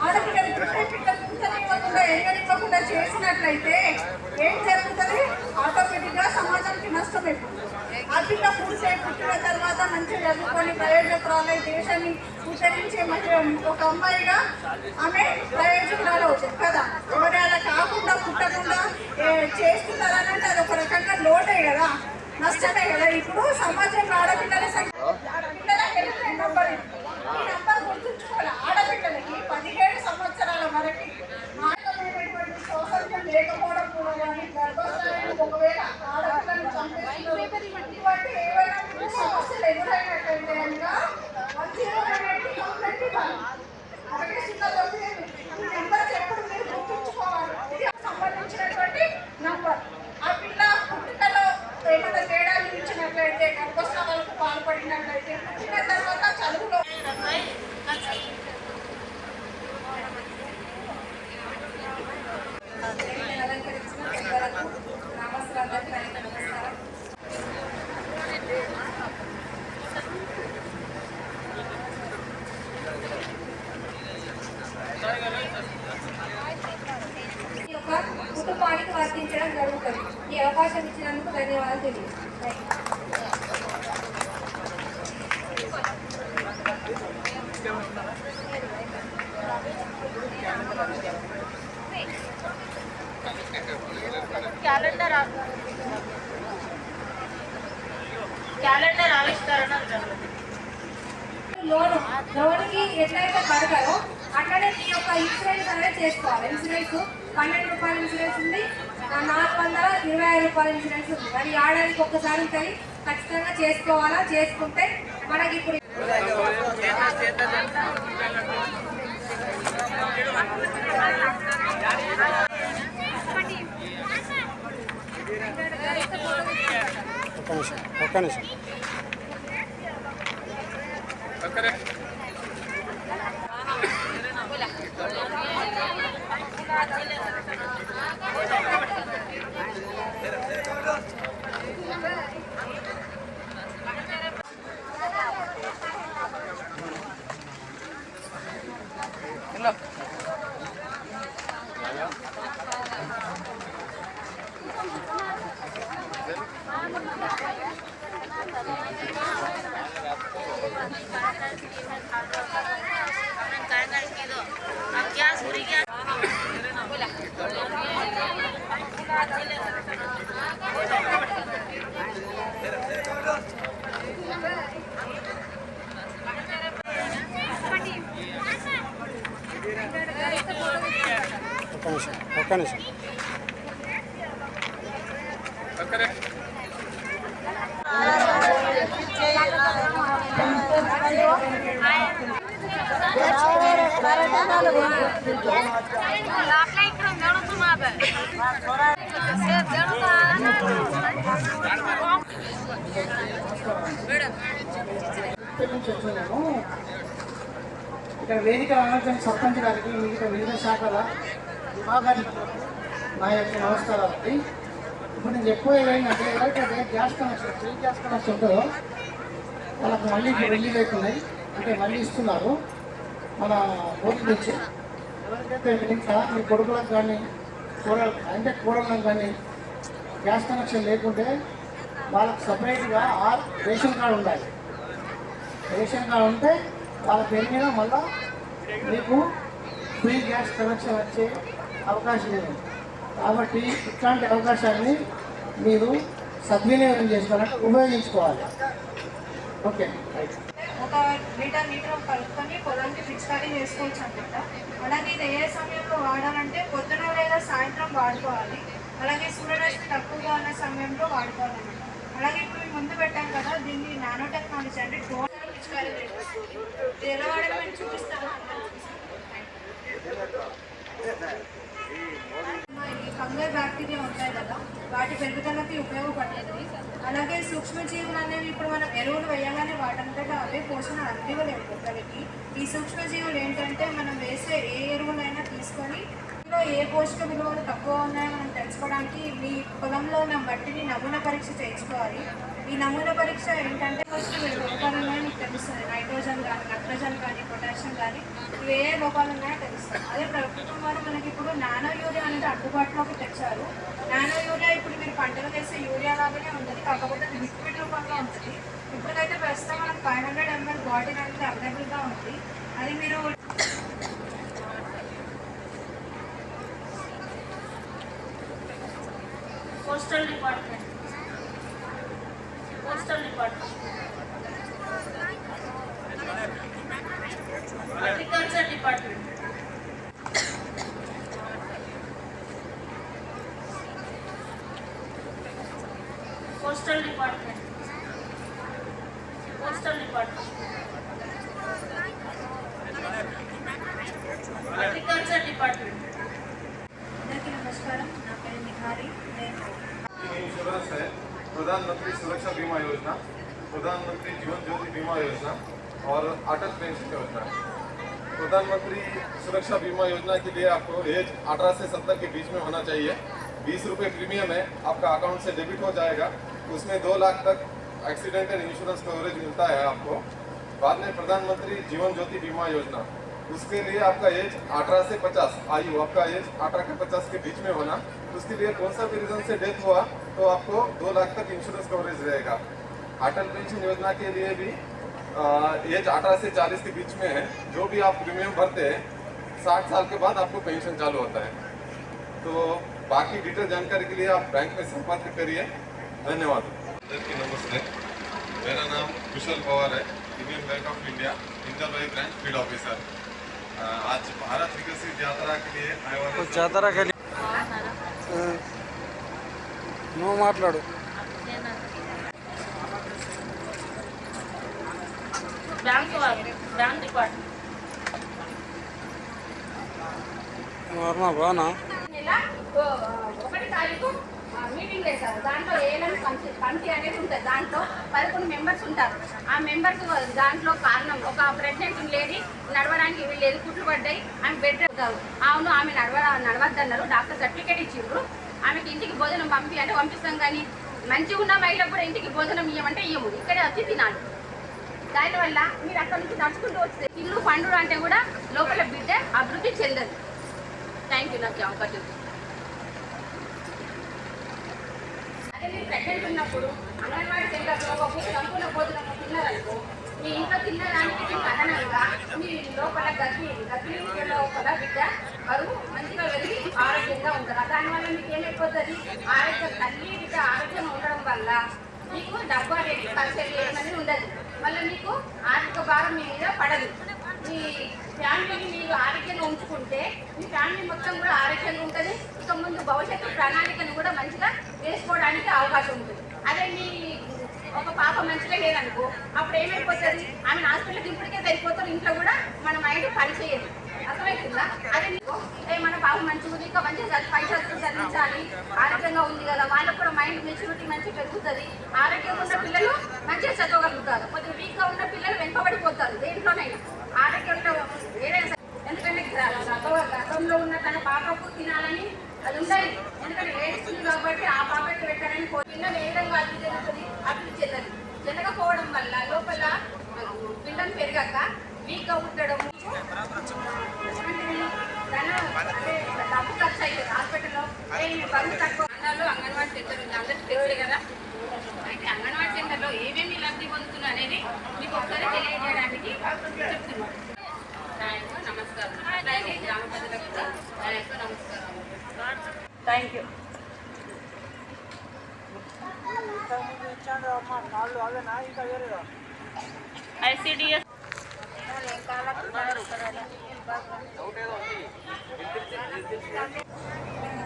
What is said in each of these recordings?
ఆడపిల్లలు చేసినట్లయితే ఏం జరుగుతుంది ఆర్థిక పిల్ల పుట్టిన తర్వాత మంచిగా చదువుకొని ప్రయోజకురాలై దేశాన్ని ఉద్ధరించే మంచి ఒక అమ్మాయిగా ఆమె ప్రయోజకురాలు అవుతుంది కదా? ఎవరి అలా కాకుండా పుట్టకుండా ఏ, చేస్తున్నారనంటే అది ఒక రకంగా లోటే కదా నష్టమే కదా? ఇప్పుడు సమాజంలో ఆడపిల్లల సంఖ్య ఆడపిల్లల హెల్త్ నెంబర్ ఇది. ఈ నెంబర్ గుర్తుంచుకోవాలి ఆడపిల్లలకి పదిహేడు సంవత్సరాల వరకు మానవమైనటువంటి సౌకర్యం లేకపోవడం కూడా కానీ గర్భస్థాయిలో ఒకవేళ ఆడపిల్లలు చంపేస్తున్నారు ఇటువంటి ఏవైనా మీకు సమస్యలు ఎదురైనట్లయితే కనుక వన్ జీరో ఎయిట్కి కంప్లైంట్ ఇవ్వాలి అలాగే చిన్నదొకటి ఈ నెంబర్ ఎప్పుడు మీరు గుర్తుంచుకోవాలి ఇది సంబంధించినటువంటి నంబర్ ఆ పిల్ల పుట్టుకలో ఏమైనా తేడాలు ఇచ్చినట్లయితే గర్భస్రావాలకు పాల్పడినట్లయితే పుట్టిన తర్వాత చదువులో అలంకరించిన పెద్దలకు నమస్కారాలకు నమస్కారం ఈ యొక్క కుటుంబానికి వర్తించడం జరుగుతుంది ఈ అవకాశం ఇచ్చినందుకు ధన్యవాదాలు తెలియదు క్యాలెండర్ క్యాలెండర్ ఆవిష్కరణ లోన్ లోన్కి ఎట్లయితే కడతారో అట్లనే మీ యొక్క ఇన్సూరెన్స్ అనేది చేసుకోవాలి. ఇన్సూరెన్స్ పన్నెండు రూపాయల ఇన్సూరెన్స్ ఉంది. నాలుగు వందల ఇరవై ఐదు రూపాయల ఇన్సూరెన్స్ ఉంది. అది ఏడాదికి ఒక్కసారి ఉంటుంది ఖచ్చితంగా చేసుకోవాలా? చేసుకుంటే మనకి ఇప్పుడు ఒక్క నిమిషం ఒక్క నిమిషం. ఒక్క నిమిషం ఒక్క నిమిషం ఇక్కడ వేదిక అనంతరం సర్పంచ్ గారికి మిగతా వివిధ శాఖల విభాగానికి నా యొక్క నమస్కారాలండి ఇప్పుడు నేను చెప్పేది ఏంటంటే ఎవరికైతే gas connection free gas connection ఉంటుందో వాళ్ళకి మళ్ళీ వెళ్ళి లేకున్నాయి అంటే మళ్ళీ ఇస్తున్నారు. మన బోర్డు నుంచి ఎవరికైతే ఇంకా మీ కొడుకులకు కానీ కూడ అంటే కూడలకు కానీ గ్యాస్ కనెక్షన్ లేకుంటే వాళ్ళకి సపరేట్గా ఆ రేషన్ కార్డు ఉండాలి. రేషన్ కార్డు ఉంటే వాళ్ళ పేరు మీద మీకు ఫ్రీ గ్యాస్ కనెక్షన్ వచ్చే అవకాశం లేదు కాబట్టి ఇట్లాంటి అవకాశాన్ని మీరు సద్వినియోగం చేసుకోవాలంటే ఉపయోగించుకోవాలి. ఓకే. ఒక లీటర్ నీటర్ కలుపుకొని పొలానికి పిచికారీ చేసుకోవచ్చు అనమాట. అలాగే ఇది ఏ సమయంలో వాడాలంటే పొద్దున లేదా సాయంత్రం వాడుకోవాలి. అలాగే సూర్యరశ్మి తక్కువగా ఉన్న సమయంలో వాడుకోవాలన్నమాట. అలాగే ఇప్పుడు మేము ముందు పెట్టాం కదా దీన్ని నానో టెక్నాలజీ అంటే డ్రోన్ పిచికారీ చేస్తుంది ఇది ఎలా చూపిస్తాము ఈ ఫంగల్ బ్యాక్టీరియా ఉంటాయి కదా వాటి పెరుగుదలకి ఉపయోగపడుతుంది అలాగే సూక్ష్మజీవులు అనేవి ఇప్పుడు మనం ఎరువులు వేయగానే వాటంతటా అవే పోషణ అందివ్వలేవు మొక్కలకి ఈ సూక్ష్మజీవులు ఏంటంటే మనం వేసే ఏ ఎరువులైనా తీసుకొని ఇందులో ఏ పోషక విలువలు తక్కువ ఉన్నాయో మనం తెలుసుకోవడానికి మీ పొలంలో ఉన్న మట్టిని నమూనా పరీక్ష చేయించుకోవాలి. ఈ నమూనా పరీక్ష ఏంటంటే ఫస్ట్ విలువ లోపాలు ఉన్నాయో మీకు తెలుస్తుంది. నైట్రోజన్ కానీ నత్రజన్ కానీ పొటాషియం కానీ ఇవి ఏ లోపాలు ఉన్నాయో తెలుస్తుంది. అదే ప్రభుత్వం వారు మనకి ఇప్పుడు నానో యూరియా అనేది అందుబాటులోకి తెచ్చారు. నానో యూరియా మీరు పంటలు వేసే యూరియా లాగానే ఉంటుంది. కాకపోతే అది లిక్విడ్ రూపంలో ఉంటుంది. ఇప్పటికైతే ప్రస్తుతం మనకు ఫైవ్ హండ్రెడ్ ఎంఎల్ బాటిల్ అనేది అవైలబుల్గా ఉంది. అది మీరు postal department postal department postal department agriculture department అందరికీ నమస్కారం నా పేరు నిహారి నేను ये इंश्योरेंस है प्रधानमंत्री सुरक्षा बीमा योजना प्रधानमंत्री जीवन ज्योति बीमा योजना और अटल पेंशन योजना प्रधानमंत्री सुरक्षा बीमा योजना के लिए आपको एज 18 से 70 के बीच में होना चाहिए बीस रुपये प्रीमियम है, आपका अकाउंट से डेबिट हो जाएगा। उसमें दो लाख तक एक्सीडेंटल इंश्योरेंस कवरेज मिलता है आपको। बाद में प्रधानमंत्री जीवन ज्योति बीमा योजना। उसके लिए आपका एज 18 से 50 आयु आपका एज 18 के 50 के बीच में होना। उसके लिए कौन सा भी रीजन से डेथ हुआ तो आपको दो लाख तक इंश्योरेंस कवरेज रहेगा। अटल पेंशन योजना के लिए भी एज 18 से 40 के बीच में है। जो भी आप प्रीमियम भरते हैं 60 साल के बाद आपको पेंशन चालू होता है। तो बाकी डिटेल जानकारी के लिए आप बैंक में संपर्क करिए धन्यवाद नमस्ते मेरा नाम कुशल पवार है Indian bank of India Indarvai branch field officer अ, आज भारत विकसित यात्रा के लिए आए वाले కొంచెం జాతరకి వెళ్ళి ఆ, నువ్వు మాట్లాడు బ్యాంక్ వాళ్ళు బ్యాంక్ డిపార్ట్మెంట్ వర్మ బాగున్నా నెల ఒకటి తారీఖు మీటింగ్ చేశారు దాంట్లో ఏఎల్ఎం కమిటీ కమిటీ అనేది ఉంటుంది. దాంట్లో పదకొండు మెంబర్స్ ఉంటారు. ఆ మెంబర్స్ దాంట్లో కారణం ఒక ప్రెగ్నెంట్ లేడీ నడవడానికి వీళ్ళు కుట్లు పడ్డాయి. ఆమె బెడ్ అవును ఆమె నడవ నడవద్దన్నారు. డాక్టర్ సర్టిఫికేట్ ఇచ్చిండ్రు. ఆమెకి ఇంటికి భోజనం పంపి అంటే పంపిస్తాం కానీ మంచిగా ఉన్న మహిళ కూడా ఇంటికి భోజనం ఇవ్వమంటే ఇవ్వము ఇక్కడే వచ్చి తినాలి. దానివల్ల మీరు అక్కడ నుంచి నడుచుకుంటూ వస్తే ఇల్లు పండు అంటే కూడా లోపల బిడ్డ అభివృద్ధి చెందదు. థ్యాంక్ యూ నాకు అవకాశం అదే మీరు ప్రెగ్నెంట్ ఉన్నప్పుడు అంగన్వాడీ సెంటర్లో ఒక పూట సంపూర్ణ భోజనం తిన్నారనుకో మీ ఇంట్లో తిన్నదానికి మీకు అదనంగా మీ లోపల గర్భి గర్భిణీ లోపల బిడ్డ బరువు మంచిగా వెళ్ళి ఆరోగ్యంగా ఉంటారు. దానివల్ల మీకు ఏమైపోతుంది ఆరోగ్య తల్లి బిడ్డ ఆరోగ్యం ఉండడం వల్ల మీకు డబ్బు అనేది ఖర్చు అనేది ఉండదు. మళ్ళీ మీకు ఆర్థిక భారం మీ మీద పడదు. మీ ఫ్యామిలీని మీరు ఆరోగ్యంగా ఉంచుకుంటే మీ ఫ్యామిలీ మొత్తం కూడా ఆరోగ్యంగా ఉంటుంది. ఇక ముందు భవిష్యత్తు ప్రణాళికను కూడా మంచిగా వేసుకోవడానికి అవకాశం ఉంటుంది. అదే మీ ఒక పాప మంచిగా లేదనుకో అప్పుడు ఏమైపోతుంది? ఆమె హాస్పిటల్కి ఇప్పటికే సరిపోతారు. ఇంట్లో కూడా మన మైండ్ పనిచేయదు అర్థమవుతుందా అదే నీకు ఏ మన బాబు మంచిగా ఉంది ఇంకా మంచిగా చదివి పై చదివించాలి ఆరోగ్యంగా ఉంది కదా వాళ్ళకు కూడా మైండ్ మెచ్యూరిటీ మంచిగా పెరుగుతుంది. ఆరోగ్యంగా ఉన్న పిల్లలు మంచిగా చదవగలుగుతారు. కొద్దిగా వీక్గా ఉన్న పిల్లలు వెనుకబడిపోతారు దేంట్లోనైనా. ఆరోగ్యంగా ఏదైనా ఎందుకంటే గతంలో ఉన్న తన పాపకు తినాలని అది ఉండాలి ఎందుకంటే ఏడుస్తుంది కాబట్టి ఆ పాపకి పెట్టాలని పిల్లలు ఏ విధంగా అభివృద్ధి చెందుతుంది? అభివృద్ధి చెందదు. చెందకపోవడం వల్ల లోపల పిల్లలు పెరగక వీక్గా ఉండడం డబ్బు ఖర్చు అవుతుంది హాస్పిటల్లో బరువు తక్కువ. అన్నాళ్ళు అంగన్వాడీ సెంటర్ ఉంది. అందరికీ తెలుసు కదా. అయితే అంగన్వాడీ సెంటర్లో ఏమేమి లబ్ధి పొందుతున్నా అనేది మీకు ఒకసారి తెలియజేయడానికి చెప్తున్నాను. నా యొక్క నమస్కారం. అలాగే గ్రామ ప్రజలకు నా యొక్క నమస్కారం. Thank you. ICDS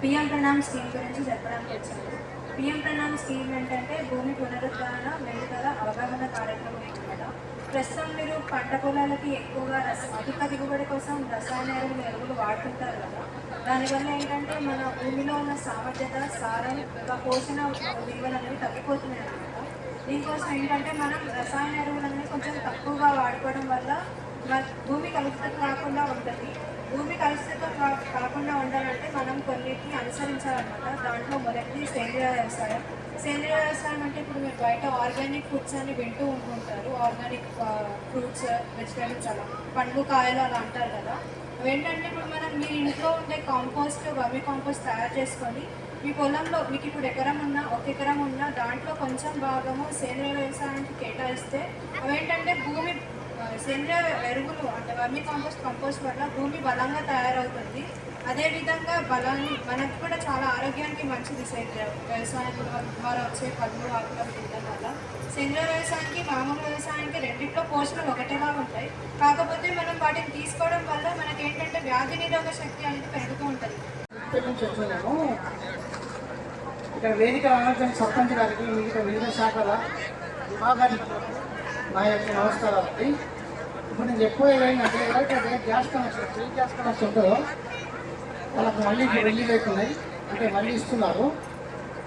PM Pranam scheme గురించి చెప్పడానికి వచ్చాను. పిఎం ప్రణామ్ స్కీమ్ ఏంటంటే భూమి పునరుద్ధరణ మెరుగుదల అవగాహన కార్యక్రమం అనమాట ప్రస్తుతం మీరు పంట పొలాలకి ఎక్కువగా రస అధిక దిగుబడి కోసం రసాయన ఎరువులు ఎరువులు వాడుతుంటారు కదా. దానివల్ల ఏంటంటే మన భూమిలో ఉన్న సామర్థ్యత సారం ఇంకా పోషణ విలువలు అనేవి తగ్గిపోతున్నాయి అన్నమాట. దీనికోసం ఏంటంటే మనం రసాయన ఎరువులన్నీ కొంచెం తక్కువగా వాడుకోవడం వల్ల మన భూమి కలుషితం కాకుండా ఉంటుంది. భూమి కలుషితం కా- కాకుండా ఉండాలంటే మనం కొన్నిటిని అనుసరించాలన్నమాట. దాంట్లో మొదటిది సేంద్రియ వ్యవసాయం. సేంద్రియ వ్యవసాయం అంటే ఇప్పుడు మీరు బయట ఆర్గానిక్ ఫుడ్స్ అని వింటూ ఉంటుంటారు. ఆర్గానిక్ ఫ్రూట్స్ వెజిటేబుల్స్ అలా పండ్లు కాయలు అలా అంటారు కదా. ఏంటంటే ఇప్పుడు మనం మీ ఇంట్లో ఉండే కాంపోస్ట్ వర్మి కాంపోస్ట్ తయారు చేసుకొని మీ పొలంలో మీకు ఇప్పుడు ఎకరం ఉన్నా ఒక ఎకరం ఉన్నా దాంట్లో కొంచెం భాగము సేంద్రియ వ్యవసాయానికి కేటాయిస్తే అవేంటంటే భూమి సేంద్రియ ఎరువులు అంటే వర్మి కాంపోస్ట్ కంపోస్ట్ వల్ల భూమి బలంగా తయారవుతుంది. అదేవిధంగా బలాన్ని మనకు కూడా చాలా ఆరోగ్యానికి మంచిది సేంద్రియ వ్యవసాయం ద్వారా వచ్చే పళ్ళు ఆకులు తినడం వల్ల. సేంద్రియ వ్యవసాయానికి మామూలు వ్యవసాయానికి రెండిట్లో పోషణలు ఒకటేలా ఉంటాయి. కాకపోతే మనం వాటిని తీసుకోవడం వల్ల మనకి ఏంటంటే వ్యాధి నిరోధక శక్తి అనేది పెరుగుతూ ఉంటుంది. ఇక్కడ వేదిక అనంతరం సర్పంచ్ గారికి మిగతా వివిధ శాఖల విభాగానికి నా యొక్క నమస్కారాలు అండి. ఇప్పుడు నేను చెప్పేది ఏంటంటే ఎవరికైతే gas connection free gas connection ఉంటుందో వాళ్ళకి మళ్ళీ రిలీజ్ వెళ్ళి లేకున్నాయి అంటే మళ్ళీ ఇస్తున్నారు.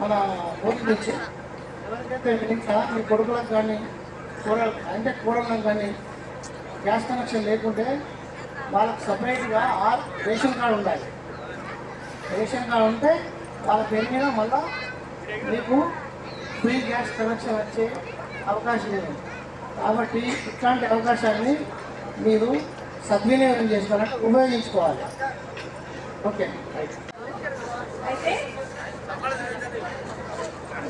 మన ఓటు నుంచి ఎవరికైతే ఇంకా మీ కొడుకులకు కానీ కూడలు అంటే కూడలకు కానీ గ్యాస్ కనెక్షన్ లేకుంటే వాళ్ళకి సపరేట్గా ఆర్ రేషన్ కార్డు ఉండాలి. రేషన్ కార్డు ఉంటే వాళ్ళ పేరు మీద మళ్ళా మీకు ఫ్రీ గ్యాస్ కనెక్షన్ వచ్చే అవకాశం లేదు కాబట్టి ఇట్లాంటి అవకాశాన్ని మీరు సద్వినియోగం చేసుకోవాలంటే ఉపయోగించుకోవాలి. ఓకే. అయితే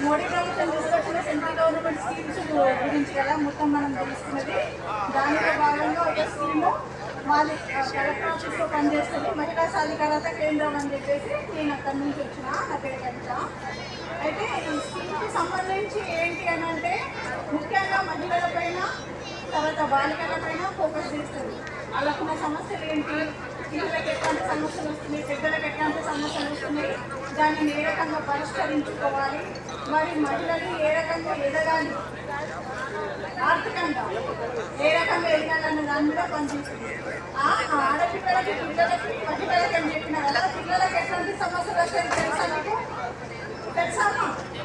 మోడీ ప్రభుత్వం తీసుకొచ్చిన సెంట్రల్ గవర్నమెంట్ స్కీమ్స్ గురించి కదా మొత్తం మనం తెలుసుకున్నది. దానిలో భాగంగా ఒక స్కీము వాళ్ళు కలెక్టర్ ఆఫీస్లో పనిచేస్తుంది. మహిళా సాధికారత కేంద్రం అని చెప్పేసి నేను అక్కడి నుంచి వచ్చిన నా పేరు కవిత అయితే ఈ స్కీమ్కి సంబంధించి ఏంటి అని అంటే ముఖ్యంగా మహిళల పైన తర్వాత బాలికల పైన ఫోకస్ చేస్తుంది. వాళ్ళకున్న సమస్యలు ఏంటి? పిల్లలకి ఎట్లాంటి సమస్యలు వస్తున్నాయి? పెద్దలకు ఎట్లాంటి సమస్యలు వస్తున్నాయి? దాన్ని ఏ రకంగా పరిష్కరించుకోవాలి? మరి మహిళలు ఏ రకంగా ఎదగాలి? ఆర్థికంగా ఏ రకంగా ఎదగాలన్న దాని మీద పనిచేస్తుంది. ఆడపిల్లలకి పిల్లలకి అని చెప్పిన కదా పిల్లలకి సమస్యలు వస్తాయి తెలుసా మీకు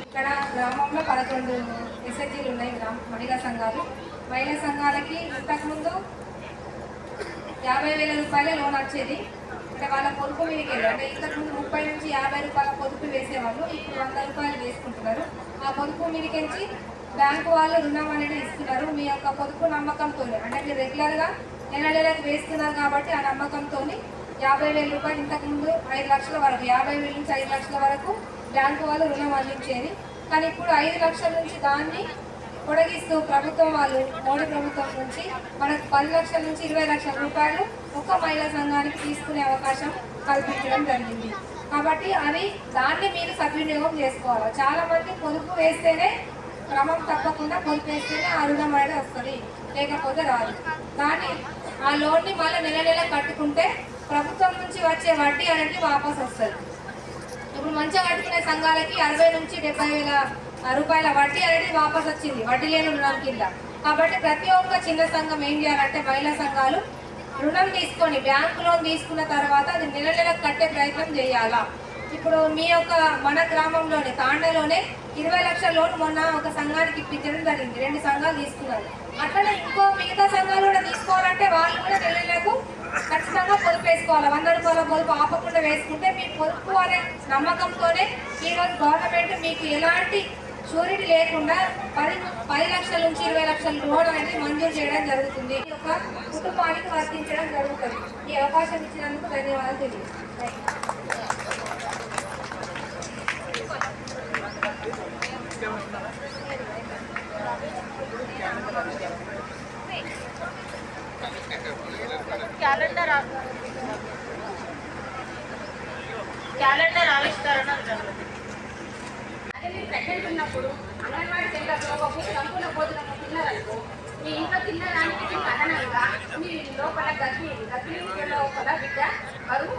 ఇక్కడ గ్రామంలో పదకొండు ఎస్హెచ్జీలు ఉన్నాయి గ్రామ మహిళా సంఘాలు. మహిళా సంఘాలకి ఇంతకుముందు యాభై వేల రూపాయలే లోన్ వచ్చేది. అంటే వాళ్ళ పొదుపు మీదకి వెళ్ళి అంటే ఇంతకుముందు ముప్పై నుంచి యాభై రూపాయల పొదుపు వేసేవాళ్ళు ఇప్పుడు వంద రూపాయలు వేసుకుంటున్నారు. ఆ పొదుపు మీదకించి బ్యాంకు వాళ్ళు రుణం అనేది ఇస్తున్నారు. మీ యొక్క పొదుపు నమ్మకంతో. అంటే మీరు రెగ్యులర్గా నెల నెలకు వేస్తున్నారు కాబట్టి ఆ నమ్మకంతో యాభై వేల రూపాయలు ఇంతకుముందు ఐదు లక్షల వరకు యాభై వేల నుంచి ఐదు లక్షల వరకు బ్యాంకు వాళ్ళు రుణం అందించేది. కానీ ఇప్పుడు ఐదు లక్షల నుంచి దాన్ని పొడగిస్తూ ప్రభుత్వం వాళ్ళు మోడీ ప్రభుత్వం నుంచి మనకు పది లక్షల నుంచి ఇరవై లక్షల రూపాయలు ఒక్క మహిళా సంఘానికి తీసుకునే అవకాశం కల్పించడం జరిగింది. కాబట్టి అవి దాన్ని మీరు సద్వినియోగం చేసుకోవాలి. చాలా మంది పొదుపు వేస్తేనే క్రమం తప్పకుండా కొనిపేస్తేనే ఆ రుణం అనేది వస్తుంది లేకపోతే రాదు. కానీ ఆ లోన్ని మళ్ళీ నెల నెల కట్టుకుంటే ప్రభుత్వం నుంచి వచ్చే వడ్డీ అనేది వాపస్ వస్తుంది. ఇప్పుడు మంచిగా కట్టుకునే సంఘాలకి అరవై నుంచి డెబ్బై వేల రూపాయల వడ్డీ అనేది వాపస్ వచ్చింది వడ్డీ లేని రుణం కింద. కాబట్టి ప్రతి ఒక్క చిన్న సంఘం ఏం చేయాలంటే మహిళా సంఘాలు రుణం తీసుకొని బ్యాంకు లోన్ తీసుకున్న తర్వాత అది నెల నెలకు కట్టే ప్రయత్నం చేయాలా? ఇప్పుడు మీ యొక్క మన గ్రామంలోనే తాండలోనే ఇరవై లక్షల లోన్ మొన్న ఒక సంఘానికి ఇప్పించడం జరిగింది. రెండు సంఘాలు తీసుకున్నారు. అట్లనే ఇంకో మిగతా సంఘాలు కూడా తీసుకోవాలంటే వాళ్ళు కూడా నెల ఖచ్చితంగా పొదుపు వేసుకోవాలి. వంద రూపాయల పొదుపు ఆపకుండా వేసుకుంటే మీ పొదుపు అనే నమ్మకంతోనే ఈరోజు గవర్నమెంట్ మీకు ఎలాంటి షూరిటీ లేకుండా పది పది లక్షల నుంచి ఇరవై లక్షల లోన్ అనేది మంజూరు చేయడం జరుగుతుంది. ఈ యొక్క కుటుంబానికి వర్తించడం జరుగుతుంది. ఈ అవకాశం ఇచ్చినందుకు ధన్యవాదాలు తెలియదు క్యాలెండర్ క్యాలెండర్ ఆవిష్కరణ అదే మీరు ప్రెగ్నెంట్ ఉన్నప్పుడు అంగన్వాడీ సెంటర్లో ఒక సంపూర్ణ భోజనం తిన్నారనుకో మీ ఇంట్లో తినడానికి మీకు అదనంగా మీ లోపల గర్భి గర్భిణీ లోపల బిడ్డ బరువు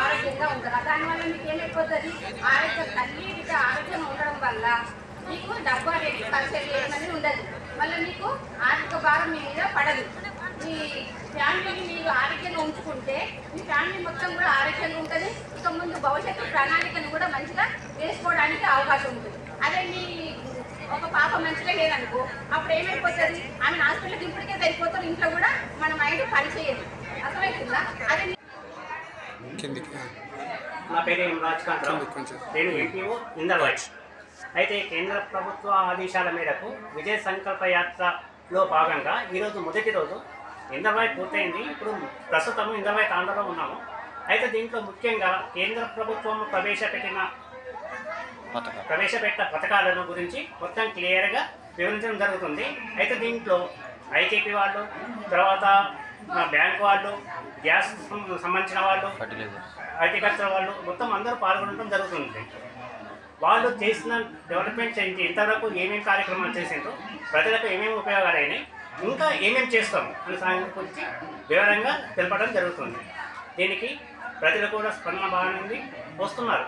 ఆరోగ్యంగా ఉంటారు. దానివల్ల మీకు ఏమైపోతుంది ఆరోగ్యం తల్లి బిడ్డ ఆరోగ్యం ఉండడం వల్ల మీకు డబ్బు అనేది ఖర్చు ఏమని ఉండదు. మళ్ళీ మీకు ఆర్థిక భారం మీ మీద పడదు. మీ ఫ్యామిలీని మీరు ఆరోగ్యంగా ఉంచుకుంటే మీ ఫ్యామిలీ మొత్తం కూడా ఆరోగ్యంగా ఉంటుంది. ఇక ముందు భవిష్యత్తు ప్రణాళికను కూడా మంచిగా వేసుకోవడానికి అవకాశం ఉంటుంది. అదే మీ ఒక పాప మంచిగా లేదనుకో అప్పుడు ఏమైపోతుంది? ఆమె హాస్పిటల్కి ఇప్పటికే సరిపోతారు ఇంట్లో కూడా మన మైండ్ పనిచేయదు అర్థమవుతుందా అదే కిందికి. నా పేరు ఎం రాజకాంతరావు నేను ఎంపీఓ అయితే కేంద్ర ప్రభుత్వ ఆదేశాల మేరకు విజయ సంకల్ప యాత్రలో భాగంగా ఈరోజు మొదటి రోజు ఇందర్వాయి పూర్తయింది. ఇప్పుడు ప్రస్తుతం ఇందర్వాయి తాండలో ఉన్నాము. అయితే దీంట్లో ముఖ్యంగా కేంద్ర ప్రభుత్వం ప్రవేశపెట్టిన ప్రవేశపెట్టిన పథకాలను గురించి మొత్తం క్లియర్గా వివరించడం జరుగుతుంది. అయితే దీంట్లో ఐకేపీ వాళ్ళు తర్వాత బ్యాంక్ వాళ్ళు గ్యాస్ సంబంధించిన వాళ్ళు హార్టికల్చర్ వాళ్ళు మొత్తం అందరూ పాల్గొనడం జరుగుతుంది. వాళ్ళు చేసిన డెవలప్మెంట్ ఏంటి ఇంతవరకు ఏమేమి కార్యక్రమాలు చేసిండ్రు ప్రజలకు ఏమేమి ఉపయోగాలైనాయి ఇంకా ఏమేమి చేస్తాం అనే సాయం గురించి వివరంగా తెలపడం జరుగుతుంది. దీనికి ప్రజలు కూడా స్పందన బాగానే ఉంది వస్తున్నారు.